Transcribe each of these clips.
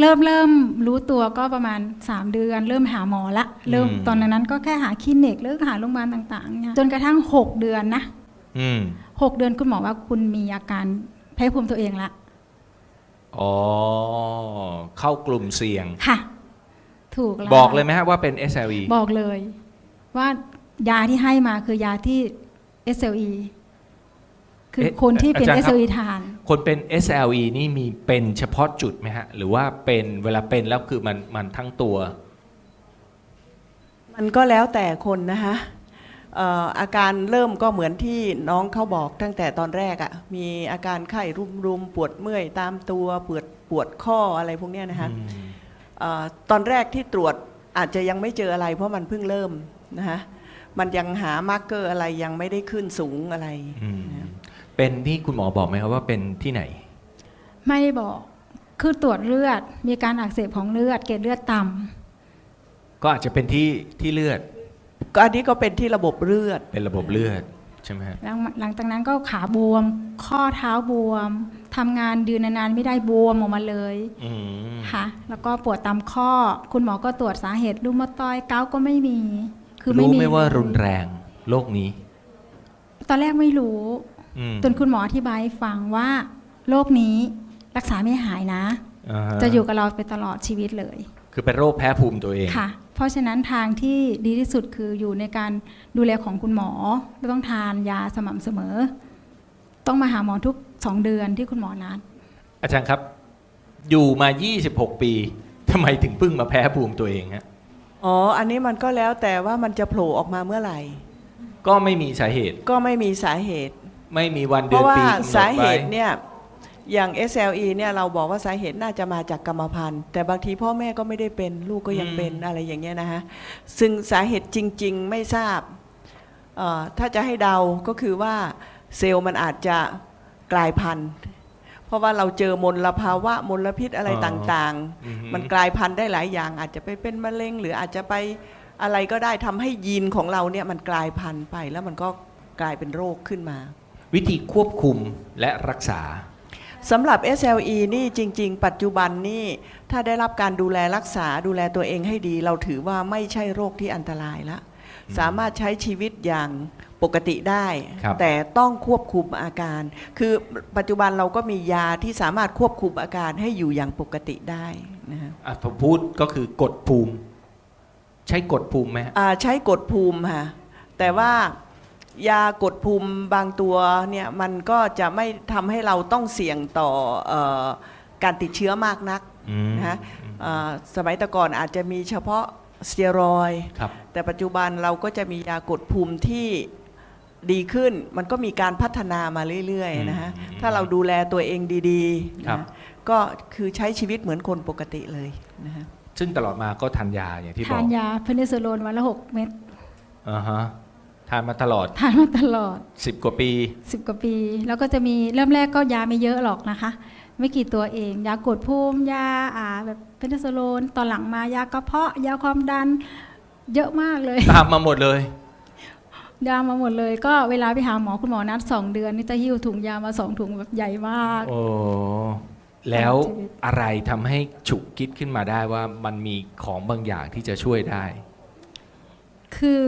เริ่มเริ่มรู้ตัวก็ประมาณ 3 เดือน เริ่มหาหมอละ เริ่มอืมตอนนั้นก็แค่หาคลินิกหรือหาโรงพยาบาลต่างๆเนี่ยจนกระทั่ง 6 เดือนนะอืมหกเดือนคุณหมอว่าคุณมีอาการแพ้ภูมิตัวเองละอ๋อ เข้ากลุ่มเสี่ยงค่ะ ถูกแล้วบอกเลยไหมฮะว่าเป็น SLE บอกเลย ว่ายาที่ให้มาคือยาที่ SLE คือเอ๊ะคนที่เป็นอาจารย์ครับ SLE ทาน คนเป็น SLE นี่มีเป็นเฉพาะจุดไหมฮะ หรือว่าเป็นเวลาเป็นแล้วคือมันมันทั้งตัว มันก็แล้วแต่คนนะคะเอ่ออาการเริ่มก็เหมือนที่น้องเขาบอกตั้งแต่ตอนแรกอะ่ะมีอาการไข้รุมๆ ปวดเมื่อยตามตัวปวดปวดข้ออะไรพวกเนี้ยนะคะเอ่อตอนแรกที่ตรวจอาจจะยังไม่เจออะไร เพราะมันเพิ่งเริ่มนะคะมันยังหามาร์กเกอร์อะไรยังไม่ได้ขึ้นสูงอะไรอืม เป็นที่คุณหมอบอกไหมครับว่าเป็นที่ไหน ไม่ได้บอก คือตรวจเลือด มีการอักเสบของเลือด เกล็ดเลือดต่ำก็อาจจะเป็นที่ที่เลือด ก็อันนี้ก็เป็นที่ระบบเลือด เป็นระบบเลือดใช่ไหมฮะหลังหลังจากนั้นก็ขาบวม ข้อเท้าบวม ทำงานยืนนานๆไม่ได้บวมออกมาเลยอืมค่ะ แล้วก็ปวดตามข้อ คุณหมอก็ตรวจสาเหตุรูมาตอยด์เกาต์ก็ไม่มี คือไม่รู้มีไหมว่ารุนแรงโรคนี้ ตอนแรกไม่รู้อืม จนคุณหมออธิบายให้ฟังว่าโรคนี้รักษาไม่หายนะาฮจะอยู่กับเราไปตลอดชีวิตเลย คือเป็นโรคแพ้ภูมิตัวเองค่ะ เพราะฉะนั้นทางที่ดีที่สุดคืออยู่ในการดูแลของคุณหมอต้องทานยาสม่ำเสมอ ต้องมาหาหมอทุกสองเดือนที่คุณหมอนัดอาจารย์ครับ อยู่มา 26 ปีทำไมถึงเพิ่งมาแพ้ภูมิตัวเองฮะอ๋อ อันนี้มันก็แล้วแต่ว่ามันจะโผล่ออกมาเมื่อไหร่ ก็ไม่มีสาเหตุ ก็ไม่มีสาเหตุ ไม่มีวันเพเดือนราะว่าปีกำหนดสาเหไว้ตุเนี่ยอย่าง SLE เนี่ยเราบอกว่าสาเหตุน่าจะมาจากกรรมพันธุ์แต่บางทีพ่อแม่ก็ไม่ได้เป็นลูกก็ยังเป็นอะไรอย่างเงี้ยนะฮะซึ่งสาเหตุจริง ๆ ไม่ทราบเอ่อถ้าจะให้เดาก็คือว่าเซลล์มันอาจจะกลายพันธุ์ เพราะว่าเราเจอมลภาวะมลพิษอะไรต่างอือฮึๆมันกลายพันธุ์ได้หลายอย่างอาจจะไปเป็นมะเร็ง หรืออาจจะไปอะไรก็ได้ทำให้ยีนของเราเนี่ยมันกลายพันธุ์ไปแล้วมันก็กลายเป็นโรคขึ้นมา วิธีควบคุมและรักษาสำหรับ SLE นี่จริง ๆ ปัจจุบันนี่ถ้าได้รับการดูแลรักษาดูแลตัวเองให้ดี เราถือว่าไม่ใช่โรคที่อันตรายละสามารถใช้ชีวิตอย่างปกติได้ครับแต่ต้องควบคุมอาการ คือปัจจุบันเราก็มียาที่สามารถควบคุมอาการให้อยู่อย่างปกติได้นะฮะอะผมพูดก็คือกดภูมิ ใช้กดภูมิไหมฮะอ่าใช้กดภูมิค่ะแต่ว่า ยากดภูมิบางตัวเนี่ยมันก็จะไม่ทำให้เราต้องเสี่ยงต่อเออการติดเชื้อมากนักอืมนะฮะอ่าสมัยแต่ก่อนอาจจะมีเฉพาะสเตียรอยด์ครับ แต่ปัจจุบันเราก็จะมียากดภูมิที่ดีขึ้น มันก็มีการพัฒนามาเรื่อยๆนะฮะอืมถ้าเราดูแลตัวเองดีๆครับนะก็คือใช้ชีวิตเหมือนคนปกติเลยนะฮะซึ่งตลอดมาก็ทานยาอย่างที่บทาอกนยาเพนิซิลลินวันละหกเม็ดอ่าฮะ ทานมาตลอดทานมาตลอด 10 กว่าปีสิบกว่าปี แล้วก็จะมีเริ่มแรกก็ยาไม่เยอะหรอกนะคะ ไม่กี่ตัวเอง ยากดภูมิยาอ่าแบบเพนิซิลลินตอนหลังมายากระเพาะ ยาความดันเยอะมากเลย ตามมาหมดเลยยามาหมดเลย ก็เวลาไปหาหมอคุณหมอนัดสองเดือน นี่จะหิ้วถุงยามาสองถุงแบบใหญ่มาก โอ้แล้วชีวิตอะไรทำให้ฉุกคิดขึ้นมาได้ว่ามันมีของบางอย่างที่จะช่วยได้ คือ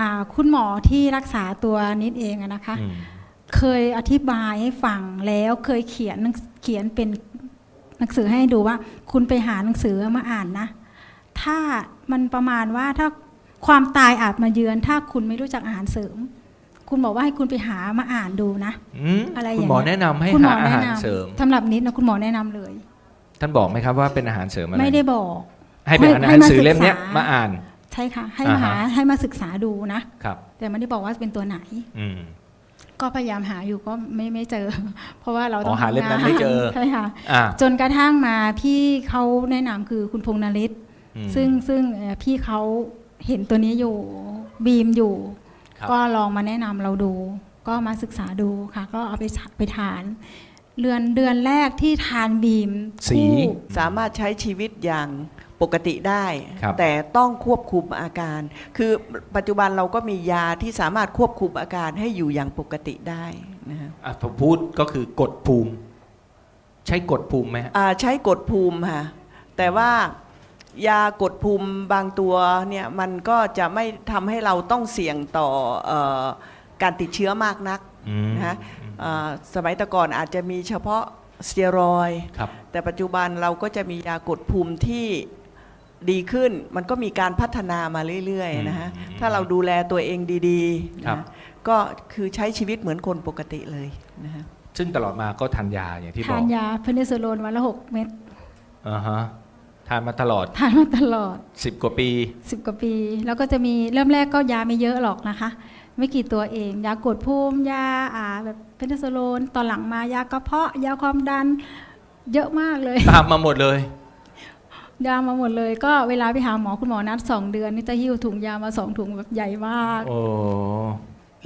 อาคุณหมอที่รักษาตัวนิดเองอะนะคะอืมเคยอธิบายให้ฟังแล้วเคยเขียนหนังเขียนเป็นหนังสือให้ดูว่า คุณไปหาหนังสือมาอ่านนะ ถ้ามันประมาณว่าถ้าความตายอาจมาเยือน ถ้าคุณไม่รู้จักอาหารเสริม คุณบอกว่าให้คุณไปหามาอ่านดูนะอืมอะไรคุณอย่างหมอเงี้ยแนะนำให้คุณหมหาออาแนะหารนเสริมำสำหรับนิดนะคุณหมอแนะนำเลย ท่านบอกไหมครับว่าเป็นอาหารเสริมอะไรไม่ได้บอก ให้เป็นให้อ่านหนังให้มาสือเล่มเนี้ยศึกษามมาอ่าน ใช่ค่ะ ให้อ่ามาฮะหาให้มาศึกษาดูนะครับ แต่ไม่ได้บอกว่าเป็นตัวไหน อืม ก็พยายามหาอยู่ก็ไม่ไม่เจอ เพราะว่าเราต้องอ๋อหาเล่มนั้นทำงไม่เจอใช่ค่ะอ่าจนกระทั่งมาพี่เขาแนะนำคือคุณพงษ์นฤทธิ์อืมซึ่งซึ่งเอ่อพี่เขาเห็นตัวนี้อยู่บีมอยู่ครับก็ลองมาแนะนำเราดู ก็มาศึกษาดูค่ะ ก็เอาไปฉะไปทานเดือนเดือนแรกที่ทานบีมสีคู่สามารถใช้ชีวิตอย่าง ปกติได้ ครับแต่ต้องควบคุมอาการ คือปัจจุบันเราก็มียาที่สามารถควบคุมอาการให้อยู่อย่างปกติได้นะฮะอะผมพูดก็คือกดภูมิ ใช้กดภูมิไหมฮะอ่าใช้กดภูมิค่ะแต่ว่ายากดภูมิบางตัวเนี่ยมันก็จะไม่ทำให้เราต้องเสี่ยงต่อเออการติดเชื้อมากนัก อืมนะฮะเอ่อสมัยแต่ก่อนอาจจะมีเฉพาะสเตียรอยด์ครับ แต่ปัจจุบันเราก็จะมียากดภูมิที่ ดีขึ้นมันก็มีการพัฒนามาเรื่อยๆนะฮะอืมถ้าเราดูแลตัวเองดีๆครับ นะก็คือใช้ชีวิตเหมือนคนปกติเลยนะฮะ ซึ่งตลอดมาก็ทานยาอย่างที่บทาอนกยาเพนิซิลลินวันละหกเม็ดอ่าฮะทานมาตลอด ทานมาตลอด 10 กว่าปีสิบกว่าปี แล้วก็จะมีเริ่มแรกก็ยาไม่เยอะหรอกนะคะ ไม่กี่ตัวเอง ยากดภูมิยาอ่าแบบเพนิซิลลินตอนหลังมายากระเพาะยาความดันเยอะมากเลย ตามมาหมดเลย ยามาหมดเลย ก็เวลาไปหาหมอคุณหมอนัดสองเดือนนี่จะหิ้วถุงยามาสองถุงแบบใหญ่มาก โอ้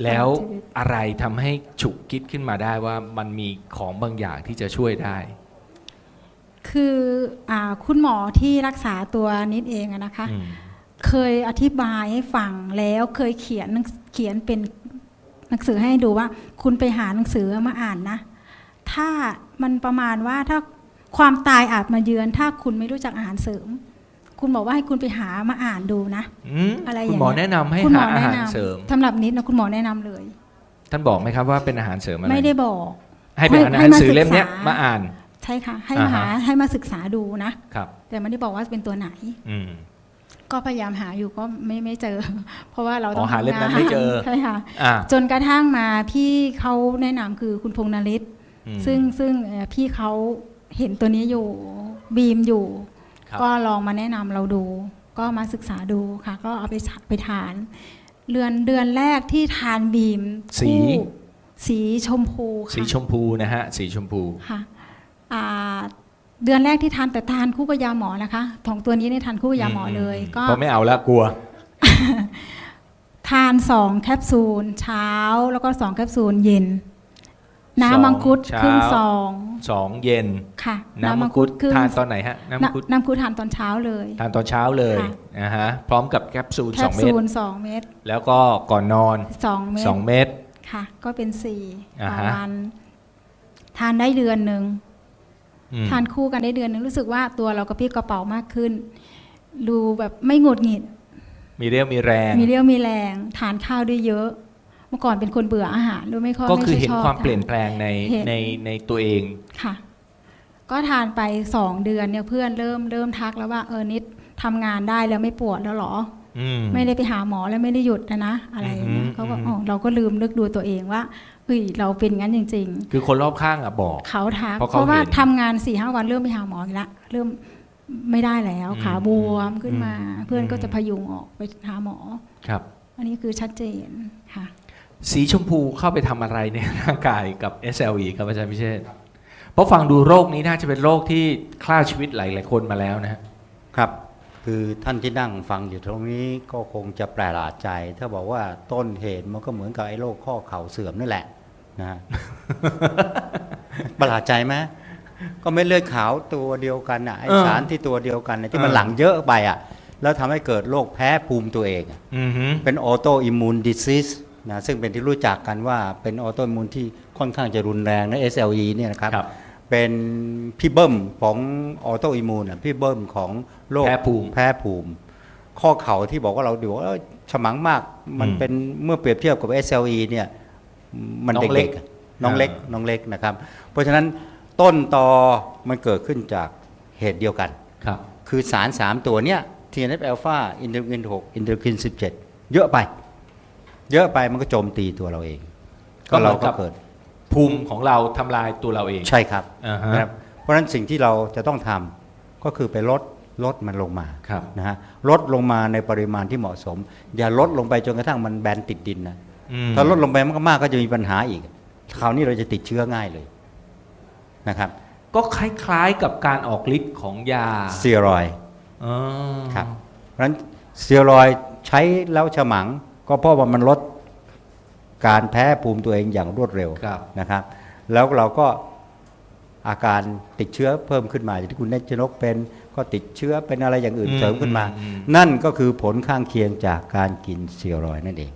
แล้วชีวิตอะไรทำให้ฉุกคิดขึ้นมาได้ว่ามันมีของบางอย่างที่จะช่วยได้ คืออาคุณหมอที่รักษาตัวนิดเองอะนะคะอืมเคยอธิบายให้ฟังแล้วเคยเขียนหนังเขียนเป็นหนังสือให้ดูว่า คุณไปหาหนังสือมาอ่านนะ ถ้ามันประมาณว่าถ้า ความตายอาจมาเยือน ถ้าคุณไม่รู้จักอาหารเสริม คุณบอกว่าให้คุณไปหามาอ่านดูนะอืมอะไรคุณหมอแนะนำให้คุณหมหาออาแนะหารนเสริมำสำหรับนิดนะคุณหมอแนะนำเลย ท่านบอกไหมครับว่าเป็นอาหารเสริมอะไร ไม่ได้บอก ให้ไปอ่านหให้นังมาสือเล่มเนี้ยศึกษาม มาอ่าน ใช่ค่ะ ให้อ่ามาฮะหาให้มาศึกษาดูนะ ครับ แต่ไม่ได้บอกว่าเป็นตัวไหน อืม ก็พยายามหาอยู่ก็ไม่ไม่เจอ เพราะว่าเราอ๋ต้อองหาเล่มนั้นทำงไม่เจอ ใช่ค่ะ อ่าจนกระทั่งมาพี่เขาแนะนำคือคุณพงษ์นฤทธิ์ อืมซึ่งซึ่งเอ่อพี่เขา เห็นตัวนี้อยู่บีมอยู่ครับก็ลองมาแนะนำเราดู ก็มาศึกษาดูค่ะ ก็เอาไปไปทาน เดือนเดือนแรกที่ทานบีมสีคู่สีชมพูค่ะสีชมพูนะฮะสีชมพูค่ะอ่าเดือนแรกที่ทานแต่ทานคู่กับยาหมอนะคะของตัวนี้เนี่ยทานคู่กับยาหมอเลย ก็เพราะไม่เอาละกลัว ทานสองแคปซูลเช้าแล้วก็สองแคปซูลเย็นสอง น้ำมังคุดเช้าครึ่งซองสองเย็นค่ะ น้ำมังคุดครึ่งทานตอนไหนฮะน้ำมังคุดน้ำน้ำมังคุดทานตอนเช้าเลย ทานตอนเช้าเลยค่ะนะฮะพร้อมกับแคปซูลแคสอปงเม็ซูดลสองเม็ดแล้วก็ก่อนนอนสองเม็ดสองเม็ดค่ะ ก็เป็นสี่อ่าต่อฮะวันทานได้เดือนหนึ่งอืมทานคู่กันได้เดือนหนึ่งรู้สึกว่าตัวเรากระปรี้กระเป๋ามากขึ้น ดูแบบไม่หงุดหงิด มีเรี่ยวมีแรง มีเรี่ยวมีแรง ทานข้าวได้เยอะเมื่อก่อนเป็นคนเบื่ออาหารด้วยไม่ค่อยก็คือไม่เห็นชอบความทเปลี่ยนแปลงในเห็นในในตัวเองค่ะ ก็ทานไปสองเดือนเนี่ยเพื่อนเริ่มเริ่มทักแล้วว่าเออนิดทำงานได้แล้วไม่ปวดแล้วเหรออืมไม่ได้ไปหาหมอแล้วไม่ได้หยุดนะนะ อะไรอย่างเงี้ยอืมเขาก็อืมอ๋อเราก็ลืมนึกดูตัวเองว่าเฮ้ยเราเป็นงั้นจริงคือคนรอบข้างอะบอกๆเขาทักเพราะเพเขาราะว่าเห็นทำงานสี่ห้าวันเริ่มไปหาหมออีกละเริ่มไม่ได้แล้วอืมขาบวมขึ้นมาอืมเพื่อนก็อืมจะพยุงออกไปหาหมอครับ อันนี้คือชัดเจนค่ะ สีชมพูเข้าไปทำอะไรในร่างกายกับ SLE ครับอาจารย์พิเชษฐ์เพราะฟังดูโรคนี้น่าจะเป็นโรคที่ฆ่าชีวิตหลายๆคนมาแล้วนะฮะครับ คือท่านที่นั่งฟังอยู่ตรงนี้ก็คงจะแปลกใจ ถ้าบอกว่าต้นเหตุมันก็เหมือนกับไอ้โรคข้อเข่าเสื่อมนี่แหละนะฮะประหลาดใจไหมก็ไม่เลือดขาวตัวเดียวกันอะไอเออสารที่ตัวเดียวกันน่ะที่มันเออหลั่งเยอะไปอะ แล้วทำให้เกิดโรคแพ้ภูมิตัวเองอะอือฮึเป็นออโตอิมมูนดิซิส นะซึ่งเป็นที่รู้จักกันว่าเป็นออโตอิมมูนที่ค่อนข้างจะรุนแรงนะ SLE เนี่ยนะครับครับเป็นพี่เบิ้มของออโตอิมมูนอะพี่เบิ้มของโรคแพ้ภูมิแพ้ภูมิ ข้อเข่าที่บอกว่าเราดูว่าเอ้ยฉมังมากมันอืมเป็นเมื่อเปรียบเทียบกับ SLE เนี่ยมันน้องเล็เด็กกๆอะน้องเล็กอ่าน้องเล็กนะครับ เพราะฉะนั้นต้นตอมันเกิดขึ้นจากเหตุเดียวกันครับคือสาร 3 ตัวเนี้ย TNF อ l p h a อินเทอร์กิน6อินเทอร์กิน 17 เยอะไป เยอะไปมันก็โจมตีตัวเราเอง ก็ก็เหมืเราอนก็กับเกิดภูมิของเราทำลายตัวเราเอง ใช่ครับอ่าฮะนะครับ เพราะฉะนั้นสิ่งที่เราจะต้องทำก็คือไปลดลดมันลงมาครับนะฮะลดลงมาในปริมาณที่เหมาะสม อย่าลดลงไปจนกระทั่งมันแบนติดดินนะอืมถ้าลดลงไปมากๆก็จะมีปัญหาอีกคราวนี้เราจะติดเชื้อง่ายเลยนะครับ ก็คล้ายๆกับการออกฤทธิ์ของยาสเตียรอยด์อ๋อครับเพราะฉะนั้นสเตียรอยด์ใช้แล้วฉมัง ก็เพราะว่ามันลดการแพ้ภูมิตัวเองอย่างรวดเร็วครับ นะครับ แล้วเราก็อาการติดเชื้อเพิ่มขึ้นมาอย่างที่คุณเนชนกเป็นก็ติดเชื้อเป็นอะไรอย่างอื่นอืมเสริมขึ้นมาอืมนั่นก็คือผลข้างเคียงจากการกินสเตียรอยด์นั่นเอง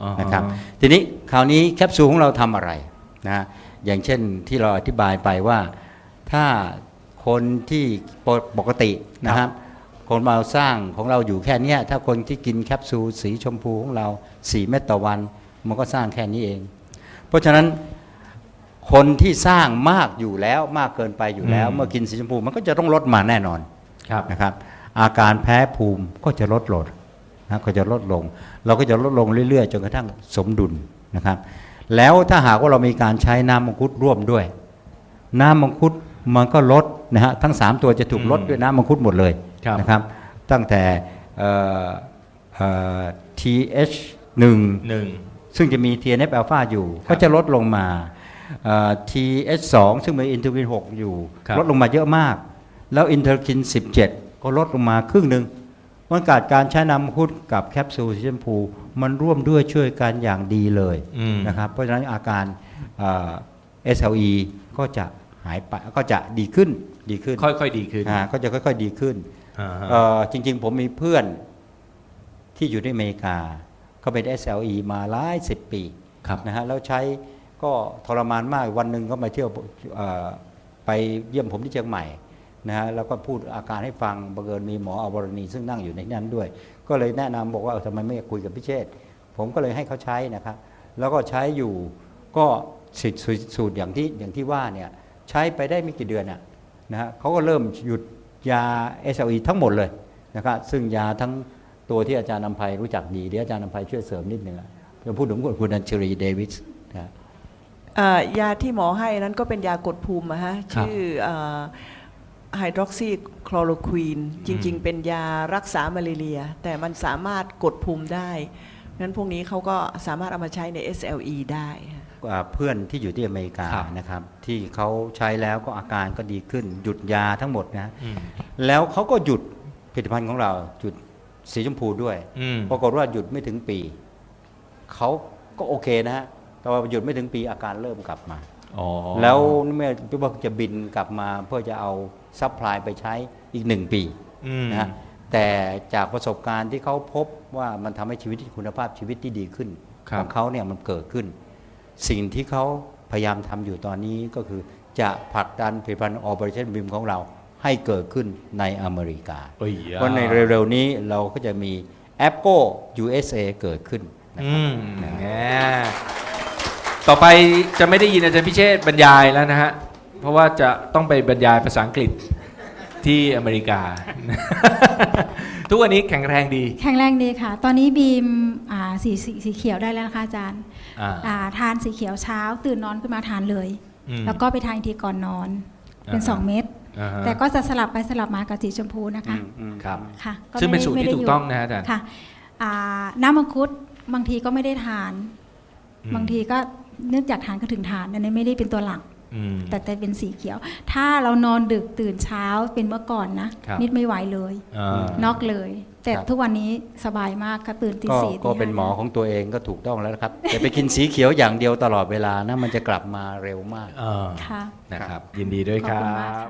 อ๋อนะครับทีนี้คราวนี้แคปซูลของเราทำอะไรนะอย่างเช่นที่เราอธิบายไปว่าถ้าคคนที่ปกปกตินะครับ คนเราสร้างของเราอยู่แค่เนี้ยถ้าคนที่กินแคปซูลสีชมพูของเรา4เม็ดต่อวัน มันก็สร้างแค่นี้เอง เพราะฉะนั้นคนที่สร้างมากอยู่แล้วมากเกินไปอยู่แล้วอืมเมื่อกินสีชมพูมันก็จะต้องลดมาแน่นอนครับนะครับ อาการแพ้ภูมิก็จะลดลงนะก็จะลดลง เราก็จะลดลงเรื่อยๆ จนกระทั่งสมดุลนะครับ แล้วถ้าหากว่าเรามีการใช้น้ำมังคุดร่วมด้วย น้ำมังคุดมันก็ลดนะฮะทั้ง 3 ตัวจะถูกลดอืมด้วยน้ำมังคุดหมดเลยครับ นะครับ ตั้งแต่เอ่อเอ่อ TH1 หนึ่งซึ่งจะมี TNF อ l p h a อยู่ครับก็จะลดลงมาเอ่อ TH2 ซึ่งมีอินเทอร์คิน 6 อยู่ครับลดลงมาเยอะมาก แล้วอินเทอร์คิน 17 ก็ลดลงมาครึ่งหนึ่งมันกาดการใช้น้ำมังคุดกับแคปซูลสีชมพู มันร่วมด้วยช่วยกันอย่างดีเลยอืมนะครับ เพราะฉะนั้นอาการเอ่อ SLE ก็จะหายไปก็จะดีขึ้นดีขึ้น ค่อยๆดีขึ้นอ่าก็จะค่อย ๆ ดีขึ้นอ่าฮะเอ่อ จริง ๆ ผมมีเพื่อนที่อยู่ที่อเมริกาเขาเป็น SLE มาหลายสิบปีครับนะฮะแล้วใช้ก็ทรมานมากวันหนึ่งก็มาเที่ยวเอ่อไปเยี่ยมผมที่เชียงใหม่นะฮะแล้วก็พูดอาการให้ฟังบังเอิญมีหมออวรณีซึ่งนั่งอยู่ในนั้นด้วย ก็เลยแนะนำบอกว่าเออทำไมไม่คุยกับพิเชษฐ์ผมก็เลยให้เขาใช้นะครับ แล้วก็ใช้อยู่ก็สูตรสูตรสูตรอย่างที่อย่างที่ว่าเนี่ยใช้ไปได้ไม่กี่เดือนน่ะนะฮะเขาก็เริ่มหยุด ยา SLE ทั้งหมดเลยนะครับซึ่งยาทั้งตัวที่อาจารย์นำภัยรู้จักดีเดี๋ยวอาจารย์นำภัยช่วยเสริมนิดนึงอะจะพูดถึงคุณอัญชรีเดวิสนะฮะเอ่อยาที่หมอให้นั้นก็เป็นยากดภูมิอะฮะครับชื่อไฮดรอกซีคลอโรควีนจริง ๆ เป็นยารักษามาลาเรีย แต่มันสามารถกดภูมิได้งั้นพวกนี้เขาก็สามารถเอามาใช้ใน SLE ได้ฮะอ่า เพื่อนที่อยู่ที่อเมริกาครับนะครับ ที่เขาใช้แล้วก็อาการก็ดีขึ้น หยุดยาทั้งหมดนะอืมแล้วเขาก็หยุดผลิตภัณฑ์ของเราหยุดสีชมพูด้วยอืมปรากฏว่าหยุดไม่ถึงปีเขาก็โอเคนะฮะแต่ว่าหยุดไม่ถึงปีอาการเริ่มกลับมาอ๋อแล้วเมื่อพี่ว่าจะบินกลับมาเพื่อจะเอาซัพพลายไปใช้อีกหนึ่งปีอืมนะฮะแต่จากประสบการณ์ที่เขาพบว่ามันทำให้ชีวิตที่คุณภาพชีวิตที่ดีขึ้นครัขบองเขาเนี่ยมันเกิดขึ้น สิ่งที่เขาพยายามทำอยู่ตอนนี้ก็คือจะผลักดันผลิตภัณฑ์ Operation BIM ของเราให้เกิดขึ้นในอเมริกาเอ้ยเพราะในเร็วๆนี้เราก็จะมี Apple USA เกิดขึ้นนะอืครับมแหมต่อไปจะไม่ได้ยินอาจารย์พิเชษบรรยายแล้วนะฮะ เพราะว่าจะต้องไปบรรยายภาษาอังกฤษที่อเมริกา ทุกวันนี้แข็งแรงดี แข็งแรงดีค่ะ ตอนนี้บีมอ่าสีสีสีเขียวได้แล้วนะคะอาจารย์อ่า อ่าทานสีเขียวเช้า ตื่นนอนขึ้นมาทานเลย อืมแล้วก็ไปทานอีกทีก่อนนอน เป็น อ่าฮะ 2 เม็ดอ่าฮะแต่ก็จะสลับไปสลับมากับสีชมพูนะคะอืมอืม ครับ ค่ะก็ซึ่งเป็นไม่ได้สูตรไม่ที่ได้ถูหกยุดต้องนะอาจารย์ ค่ะอ่าน้ำมังคุดบางทีก็ไม่ได้ทาน อืม บางทีก็เนื่องจากทานก็ถึงทานอันนี้ไม่ได้เป็นตัวหลักอืม แต่แต่เป็นสีเขียว ถ้าเรานอนดึกตื่นเช้าเป็นเมื่อก่อนนะครับนิดไม่ไหวเลยอ่าน็อกเลย แต่ครับทุกวันนี้สบายมากค่ะตื่นตีก็สี่ก็ตีเป็นหมอห้าของตัวเองก็ถูกต้องแล้วนะครับแต่ไปกินสีเขียวอย่างเดียวตลอดเวลานะมันจะกลับมาเร็วมากอ่าค่ะนะครับ ยินดีด้วยขคอบรัคุณมากบค่ะ